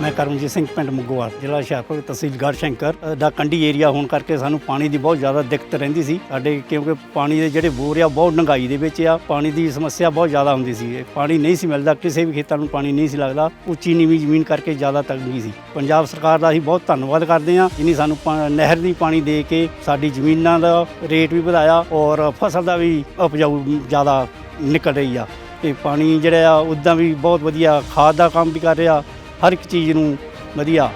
ਮੈਂ ਕਰਮਜੀਤ ਸਿੰਘ ਪਿੰਡ ਮੁੱਗੋਵਾਲ, ਜ਼ਿਲ੍ਹਾ ਹੁਸ਼ਿਆਰਪੁਰ, ਤਹਿਸੀਲ ਗੜਸ਼ੰਕਰ ਦਾ ਕੰਢੀ ਏਰੀਆ ਹੋਣ ਕਰਕੇ ਸਾਨੂੰ ਪਾਣੀ ਦੀ ਬਹੁਤ ਜ਼ਿਆਦਾ ਦਿੱਕਤ ਰਹਿੰਦੀ ਸੀ। ਸਾਡੇ ਕਿਉਂਕਿ ਪਾਣੀ ਦੇ ਜਿਹੜੇ ਬੋਰ ਆ, ਬਹੁਤ ਡੰਗਾਈ ਦੇ ਵਿੱਚ ਆ, ਪਾਣੀ ਦੀ ਸਮੱਸਿਆ ਬਹੁਤ ਜ਼ਿਆਦਾ ਹੁੰਦੀ ਸੀ। ਪਾਣੀ ਨਹੀਂ ਸੀ ਮਿਲਦਾ, ਕਿਸੇ ਵੀ ਖੇਤਾਂ ਨੂੰ ਪਾਣੀ ਨਹੀਂ ਸੀ ਲੱਗਦਾ, ਉੱਚੀ ਨੀਵੀਂ ਜ਼ਮੀਨ ਕਰਕੇ ਜ਼ਿਆਦਾ ਤੰਗੀ ਸੀ। ਪੰਜਾਬ ਸਰਕਾਰ ਦਾ ਅਸੀਂ ਬਹੁਤ ਧੰਨਵਾਦ ਕਰਦੇ ਹਾਂ, ਜਿਨੀ ਸਾਨੂੰ ਪਾ- ਨਹਿਰ ਦੀ ਪਾਣੀ ਦੇ ਕੇ ਸਾਡੀ ਜ਼ਮੀਨਾਂ ਦਾ ਰੇਟ ਵੀ ਵਧਾਇਆ ਔਰ ਫਸਲ ਦਾ ਵੀ ਉਪਜਾਊ ਜ਼ਿਆਦਾ ਨਿਕਲ ਰਹੀ ਆ। ਤੇ ਪਾਣੀ ਜਿਹੜਾ ਆ, ਉਦਾਂ ਵੀ ਬਹੁਤ ਵਧੀਆ ਖਾਦ ਦਾ ਕੰਮ ਵੀ ਕਰ ਰਿਹਾ। ਹਰ ਇੱਕ ਚੀਜ਼ ਨੂੰ ਵਧੀਆ।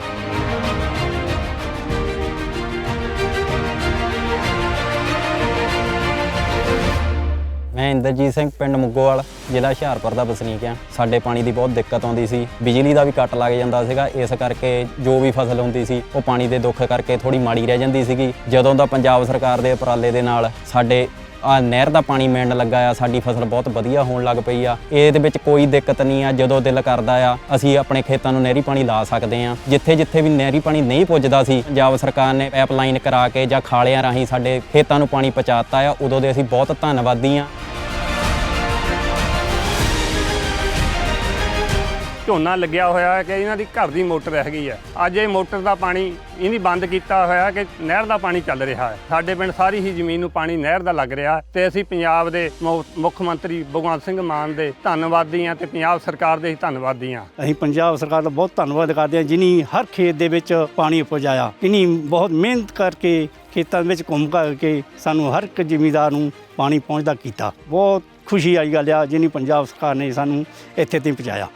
ਮੈਂ ਇੰਦਰਜੀਤ ਸਿੰਘ, ਪਿੰਡ ਮੁੱਗੋਵਾਲ, ਜ਼ਿਲ੍ਹਾ ਹੁਸ਼ਿਆਰਪੁਰ ਦਾ ਵਸਨੀਕ ਆ ਸਾਡੇ ਪਾਣੀ ਦੀ ਬਹੁਤ ਦਿੱਕਤ ਆਉਂਦੀ ਸੀ। ਬਿਜਲੀ ਦਾ ਵੀ ਕੱਟ ਲੱਗ ਜਾਂਦਾ ਸੀਗਾ। ਇਸ ਕਰਕੇ ਜੋ ਵੀ ਫਸਲ ਹੁੰਦੀ ਸੀ, ਉਹ ਪਾਣੀ ਦੇ ਦੁੱਖ ਕਰਕੇ ਥੋੜੀ ਮਾੜੀ ਰਹਿ ਜਾਂਦੀ ਸੀਗੀ। ਜਦੋਂ ਦਾ ਪੰਜਾਬ ਸਰਕਾਰ ਦੇ ਉਪਰਾਲੇ ਦੇ ਨਾਲ ਸਾਡੇ ਆ ਨਹਿਰ ਦਾ ਪਾਣੀ ਮਿਲਣ ਲੱਗਾ ਆ, ਸਾਡੀ ਫਸਲ ਬਹੁਤ ਵਧੀਆ ਹੋਣ ਲੱਗ ਪਈ ਆ। ਇਹਦੇ ਵਿੱਚ ਕੋਈ ਦਿੱਕਤ ਨਹੀਂ ਆ, ਜਦੋਂ ਦਿਲ ਕਰਦਾ ਆ, ਅਸੀਂ ਆਪਣੇ ਖੇਤਾਂ ਨੂੰ ਨਹਿਰੀ ਪਾਣੀ ਲਾ ਸਕਦੇ ਆ। ਜਿੱਥੇ ਜਿੱਥੇ ਵੀ ਨਹਿਰੀ ਪਾਣੀ ਨਹੀਂ ਪੁੱਜਦਾ ਸੀ, ਪੰਜਾਬ ਸਰਕਾਰ ਨੇ ਪਾਈਪਲਾਈਨ ਕਰਾ ਕੇ ਜਾਂ ਖਾਲਿਆਂ ਰਾਹੀਂ ਸਾਡੇ ਖੇਤਾਂ ਨੂੰ ਪਾਣੀ ਪਹੁੰਚਾਤਾ ਆ, ਉਦੋਂ ਦੇ ਅਸੀਂ ਬਹੁਤ ਧੰਨਵਾਦੀ ਆ। ਝੋਨਾ ਲੱਗਿਆ ਹੋਇਆ ਹੈ ਕਿ ਇਹਨਾਂ ਦੀ ਘਰ ਦੀ ਮੋਟਰ ਰਹਿ ਗਈ ਹੈ। ਅੱਜ ਇਹ ਮੋਟਰ ਦਾ ਪਾਣੀ ਇਹਨੀ ਬੰਦ ਕੀਤਾ ਹੋਇਆ ਕਿ ਨਹਿਰ ਦਾ ਪਾਣੀ ਚੱਲ ਰਿਹਾ ਹੈ। ਸਾਡੇ ਪਿੰਡ ਸਾਰੀ ਹੀ ਜ਼ਮੀਨ ਨੂੰ ਪਾਣੀ ਨਹਿਰ ਦਾ ਲੱਗ ਰਿਹਾ ਤੇ ਅਸੀਂ ਪੰਜਾਬ ਦੇ ਮੁ- ਮੁੱਖ ਮੰਤਰੀ ਭਗਵੰਤ ਸਿੰਘ ਮਾਨ ਦੇ ਧੰਨਵਾਦੀ ਹਾਂ ਤੇ ਪੰਜਾਬ ਸਰਕਾਰ ਦੇ ਹੀ ਧੰਨਵਾਦੀ ਹਾਂ। ਅਸੀਂ ਪੰਜਾਬ ਸਰਕਾਰ ਦਾ ਬਹੁਤ ਧੰਨਵਾਦ ਕਰਦੇ ਹਾਂ ਜਿਨੀ ਹਰ ਖੇਤ ਦੇ ਵਿੱਚ ਪਾਣੀ ਪਹੁੰਚਾਇਆ ਕਿੰਨੀ ਬਹੁਤ ਮਿਹਨਤ ਕਰਕੇ ਖੇਤਾਂ ਵਿੱਚ ਘੁੰਮ ਕਰਕੇ ਸਾਨੂੰ ਹਰ ਇੱਕ ਜ਼ਿਮੀਦਾਰ ਨੂੰ ਪਾਣੀ ਪਹੁੰਚਦਾ ਕੀਤਾ। ਬਹੁਤ ਖੁਸ਼ੀ ਆਈ ਗੱਲ ਆ ਜਿਨੀ ਪੰਜਾਬ ਸਰਕਾਰ ਨੇ ਸਾਨੂੰ ਇੱਥੇ ਤੱਕ ਪਹੁੰਚਾਇਆ।